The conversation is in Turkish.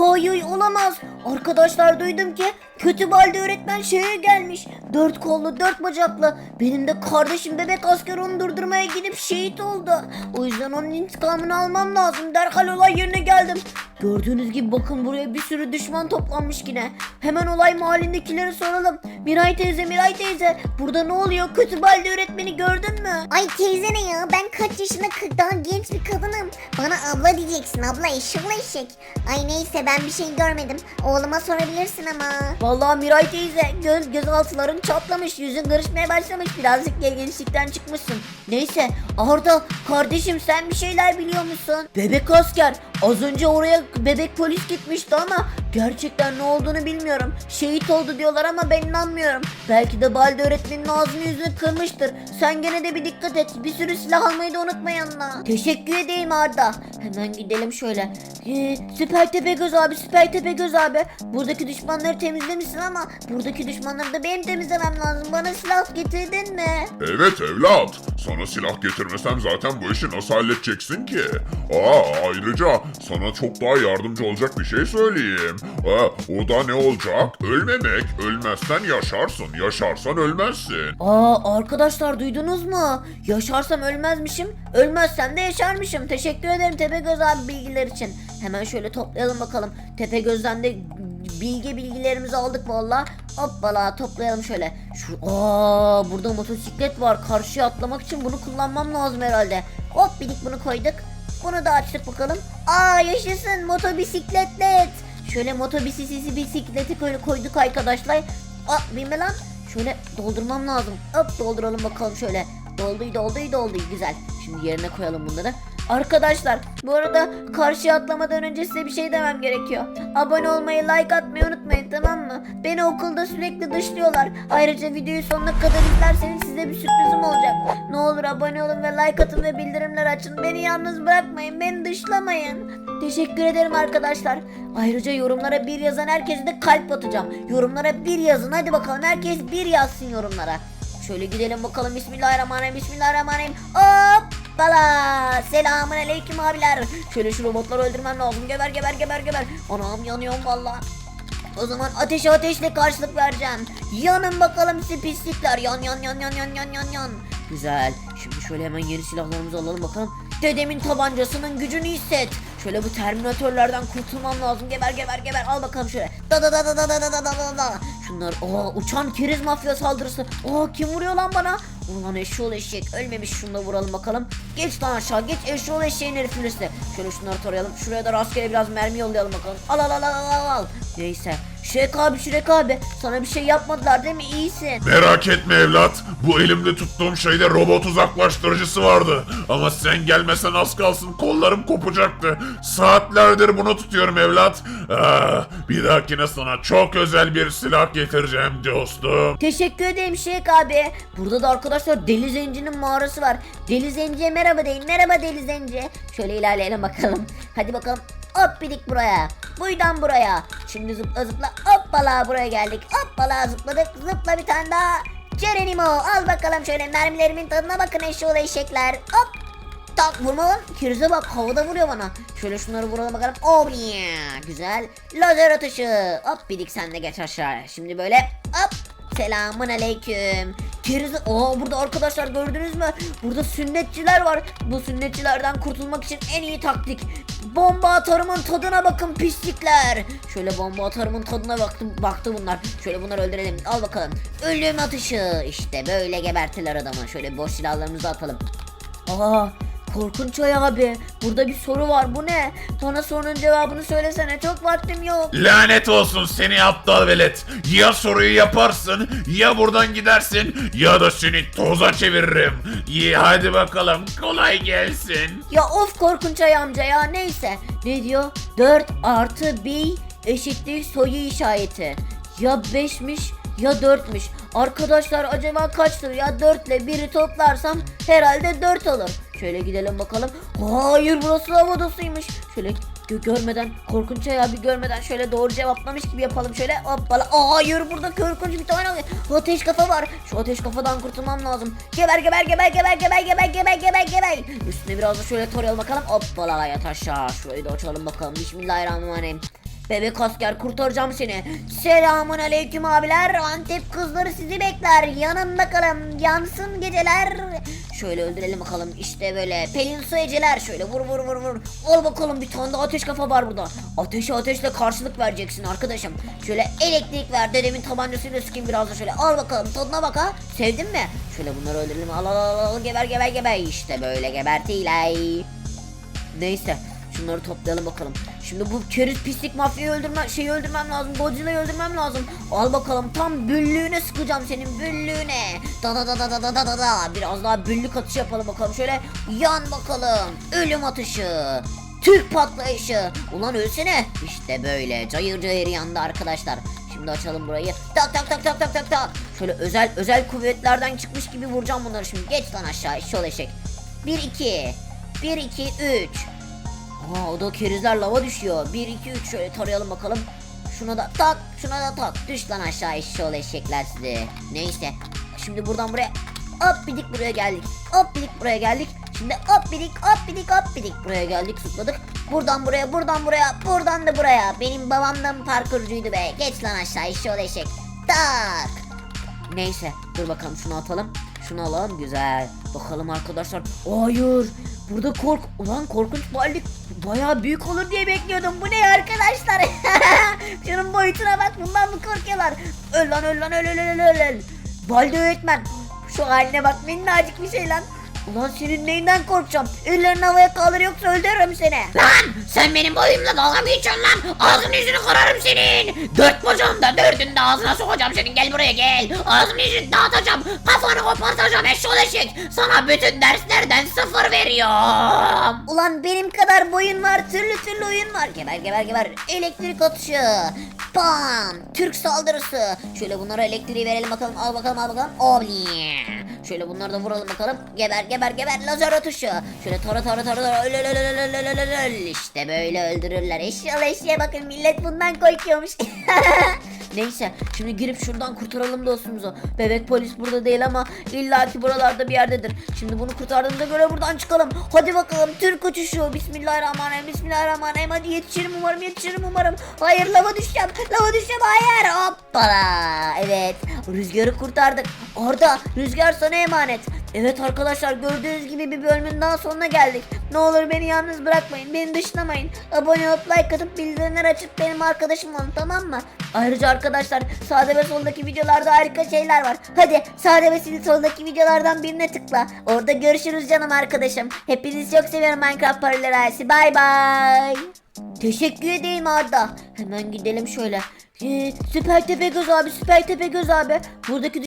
Hayır olamaz. Arkadaşlar duydum ki kötü balde öğretmen şeye gelmiş. Dört kollu dört bacaklı. Benim de kardeşim bebek asker onu durdurmaya gidip şehit oldu. O yüzden onun intikamını almam lazım. Derhal olay yerine geldim. Gördüğünüz gibi bakın buraya bir sürü düşman toplanmış yine. Hemen olay mahallindekileri soralım. Miray teyze Miray teyze burada ne oluyor? Kötü balde öğretmeni gördün mü? Ay teyze ne ya ben kaç yaşında daha genç bir kadınım. Bana abla diyeceksin abla eşek eşek. Ay neyse ben bir şey görmedim. Oğluma sorabilirsin ama. Vallahi Miray teyze göz gözaltıların çatlamış yüzün kırışmaya başlamış birazcık gençlikten çıkmışsın. Neyse Arda kardeşim sen bir şeyler biliyor musun? Bebek asker az önce oraya bebek polis gitmişti ama gerçekten ne olduğunu bilmiyorum. Şehit oldu diyorlar ama ben inanmıyorum. Belki de Balde öğretmenin ağzını yüzünü kırmıştır. Sen gene de bir dikkat et bir sürü silah almayı da unutma yanına. Teşekkür edeyim Arda. Hemen gidelim şöyle. Ee, süper Tepegöz abi Süper Tepegöz abi. Buradaki düşmanları temizlemişsin ama buradaki düşmanları da benim temizlemem lazım. Bana silah getirdin mi? Evet evlat. Sana silah getirmesem zaten bu işi nasıl halledeceksin ki? Aa ayrıca sana çok daha yardımcı olacak bir şey söyleyeyim. Aa, o da ne olacak? Ölmemek. Ölmezsen yaşarsın. Yaşarsan ölmezsin. Aa arkadaşlar duydunuz mu? Yaşarsam ölmezmişim, ölmezsem de yaşarmışım. Teşekkür ederim Tepegöz abi bilgiler için. Hemen şöyle toplayalım bakalım. Tepegöz'den de bilgi bilgilerimizi aldık valla. Hoppala toplayalım şöyle. Şu aa burada motosiklet var. Karşıya atlamak için bunu kullanmam lazım herhalde. Hop bidik bunu koyduk. Bunu da açtık bakalım. Aa yaşasın motobisikletlet. Şöyle motobisikleti bisikleti koy- koyduk arkadaşlar. Aa binme lan. Şöyle doldurmam lazım. Hop dolduralım bakalım şöyle. Dolduy dolduy dolduy güzel. Şimdi yerine koyalım bunları. Arkadaşlar bu arada karşıya atlamadan önce size bir şey demem gerekiyor. Abone olmayı, like atmayı unutmayın tamam mı? Beni okulda sürekli dışlıyorlar. Ayrıca videoyu sonuna kadar izlerseniz size bir sürprizim olacak. Ne olur abone olun ve like atın ve bildirimler açın. Beni yalnız bırakmayın, beni dışlamayın. Teşekkür ederim arkadaşlar. Ayrıca yorumlara bir yazan herkese de kalp atacağım. Yorumlara bir yazın hadi bakalım herkes bir yazsın yorumlara. Şöyle gidelim bakalım Bismillahirrahmanirrahim Bismillahirrahmanirrahim Hoppala Selamun aleyküm abiler Şöyle şu robotları öldürmem lazım Geber geber geber geber Anam yanıyorum valla o zaman ateşe ateşle karşılık vereceğim. Yanın bakalım siz pislikler. Yan yan yan yan yan yan yan yan. Güzel. Şimdi şöyle hemen yeni silahlarımızı alalım bakalım. Dedemin tabancasının gücünü hisset. Şöyle bu terminatörlerden kurtulmam lazım. Geber geber geber. Al bakalım şöyle. Da da da da da da da da da da. Şunlar aa uçan keriz mafya saldırısı. Aa kim vuruyor lan bana? Ulan eşşoğlu eşek ölmemiş şunu da vuralım bakalım. Geç lan aşağı geç eşşoğlu eşeğin herifin üstüne. Şöyle şunları tarayalım. Şuraya da rastgele biraz mermi yollayalım bakalım. Al al al al al al. Neyse. Şirek abi Şirek abi sana bir şey yapmadılar değil mi? İyisin. Merak etme evlat. Bu elimde tuttuğum şeyde robot uzaklaştırıcısı vardı. Ama sen gelmesen az kalsın kollarım kopacaktı. Saatlerdir bunu tutuyorum evlat. Ah, bir dahakine sana çok özel bir silah getireceğim dostum. Teşekkür ederim Şirek abi. Burada da arkadaşlar Deli Zenci'nin mağarası var. Deli Zenci'ye merhaba deyin. Merhaba Deli Zenci. Şöyle ilerleyelim bakalım. Hadi bakalım. Hop bidik buraya. Buydan buraya. Şimdi zıpla zıpla. Hoppala buraya geldik. Hoppala zıpladık. Zıpla bir tane daha. Cerenimo al bakalım şöyle mermilerimin tadına bakın eşoğlu eşekler. Hop. Tak vurma lan. Kirize bak havada vuruyor bana. Şöyle şunları vuralım bakalım. Oh yeah. Güzel. Lazer atışı. Hop bidik sen de geç aşağı. Şimdi böyle hop. Selamun aleyküm. Kerize... Aa burada arkadaşlar gördünüz mü? Burada sünnetçiler var. Bu sünnetçilerden kurtulmak için en iyi taktik. Bomba atarımın tadına bakın pislikler. Şöyle bomba atarımın tadına baktım, baktı bunlar. Şöyle bunları öldürelim. Al bakalım. Ölüm atışı. İşte böyle gebertiler adamı. Şöyle boş silahlarımızı atalım. Aa korkunç ay abi. Burada bir soru var. Bu ne? Bana sorunun cevabını söylesene. Çok vaktim yok. Lanet olsun seni aptal velet. Ya soruyu yaparsın ya buradan gidersin ya da seni toza çeviririm. İyi hadi bakalım kolay gelsin. Ya of korkunç ay amca ya neyse. Ne diyor? 4 artı 1 eşittir soyu işareti. Ya 5'miş ya 4'müş. Arkadaşlar acaba kaçtır ya 4 ile 1'i toplarsam herhalde 4 olur. Şöyle gidelim bakalım. Hayır burası lav odasıymış. Şöyle gö- görmeden korkunç ay abi görmeden şöyle doğru cevaplamış gibi yapalım şöyle hoppala. Hayır burada korkunç bir tane ateş kafa var. Şu ateş kafadan kurtulmam lazım. Geber geber geber geber geber geber geber geber geber. Üstüne biraz da şöyle tarayalım bakalım. Hoppala yat aşağı. Şurayı da açalım bakalım. Bismillahirrahmanirrahim. Bebek asker kurtaracağım seni. Selamun aleyküm abiler. Antep kızları sizi bekler. Yanın bakalım. Yansın geceler. Şöyle öldürelim bakalım. İşte böyle. Pelin su eceler. Şöyle vur vur vur vur. Al bakalım bir tane de ateş kafa var burada. Ateşe ateşle karşılık vereceksin arkadaşım. Şöyle elektrik ver. Dedemin tabancasıyla sıkayım biraz da şöyle. Al bakalım tadına bak ha. Sevdin mi? Şöyle bunları öldürelim. Al al al al. Geber geber geber. İşte böyle gebertiyle. Neyse şunları toplayalım bakalım. Şimdi bu keriz pislik mafyayı öldürmem, şeyi öldürmem lazım. Godzilla'yı öldürmem lazım. Al bakalım tam büllüğüne sıkacağım senin büllüğüne. Da da da da da da da da da. Biraz daha büllük atışı yapalım bakalım. Şöyle yan bakalım. Ölüm atışı. Türk patlayışı. Ulan ölsene. İşte böyle cayır cayır yandı arkadaşlar. Şimdi açalım burayı. Tak tak tak tak tak tak tak. Şöyle özel özel kuvvetlerden çıkmış gibi vuracağım bunları şimdi. Geç lan aşağı eşşoğlu eşek. 1 2 1 2 3 Aa o da kerizler lava düşüyor. 1 2 3 şöyle tarayalım bakalım. Şuna da tak, şuna da tak. Düş lan aşağı eşşoğlu eşekler sizi. Neyse. Şimdi buradan buraya hop bidik buraya geldik. Hop bidik buraya geldik. Şimdi hop bidik hop bidik hop bidik buraya geldik zıpladık. Buradan buraya buradan buraya buradan da buraya. Benim babam da parkurcuydu be. Geç lan aşağı eşşoğlu eşek. Tak. Neyse dur bakalım şunu atalım. Şunu alalım güzel. Bakalım arkadaşlar. Hayır. Burada kork... Ulan korkunç baldik bayağı büyük olur diye bekliyordum. Bu ne arkadaşlar? Şunun boyutuna bak. Bundan mı korkuyorlar? Öl lan öl lan öl öl öl öl. Baldi öğretmen. Şu haline bak minnacık bir şey lan. Ulan senin neyinden korkacağım? Ellerini havaya kaldır yoksa öldürürüm seni. Lan sen benim boyumla dalga mı geçiyorsun lan? Ağzını yüzünü kırarım senin. Dört bacağımda dördünü de ağzına sokacağım senin. Gel buraya gel. Ağzını yüzünü dağıtacağım. Kafanı kopartacağım eşşoğlu eşek. Sana bütün derslerden sıfır veriyorum. Ulan benim kadar boyun var, türlü türlü oyun var. Geber geber geber. Elektrik atışı. Bam. Türk saldırısı. Şöyle bunlara elektriği verelim bakalım. Al bakalım al bakalım. Obli. Şöyle bunları da vuralım bakalım. Geber geber geber. Lazer atışı. Şöyle tara tara tara tara. Öl öl öl öl. İşte böyle öldürürler. Eşyalı eşeğe bakın millet bundan korkuyormuş. Neyse şimdi girip şuradan kurtaralım dostumuzu. Bebek polis burada değil ama illaki buralarda bir yerdedir. Şimdi bunu kurtardığımıza göre buradan çıkalım. Hadi bakalım Türk uçuşu. Bismillahirrahmanirrahim. Bismillahirrahmanirrahim. Hadi yetişirim umarım yetişirim umarım. Hayır lava düşeceğim. Lava düşeceğim hayır. Hoppala. Evet rüzgarı kurtardık. Arda rüzgar sana emanet. Evet arkadaşlar gördüğünüz gibi bir bölümün daha sonuna geldik. Ne olur beni yalnız bırakmayın. Beni dışlamayın. Abone olup like atıp bildirimler açıp benim arkadaşım olun tamam mı? Ayrıca arkadaşlar sağda ve soldaki videolarda harika şeyler var. Hadi sağda ve soldaki videolardan birine tıkla. Orada görüşürüz canım arkadaşım. Hepinizi çok seviyorum Minecraft Paralel ailesi. Bay bay. Teşekkür edeyim Arda. Hemen gidelim şöyle. Ee, süper Tepegöz abi, Süper Tepegöz abi. Buradaki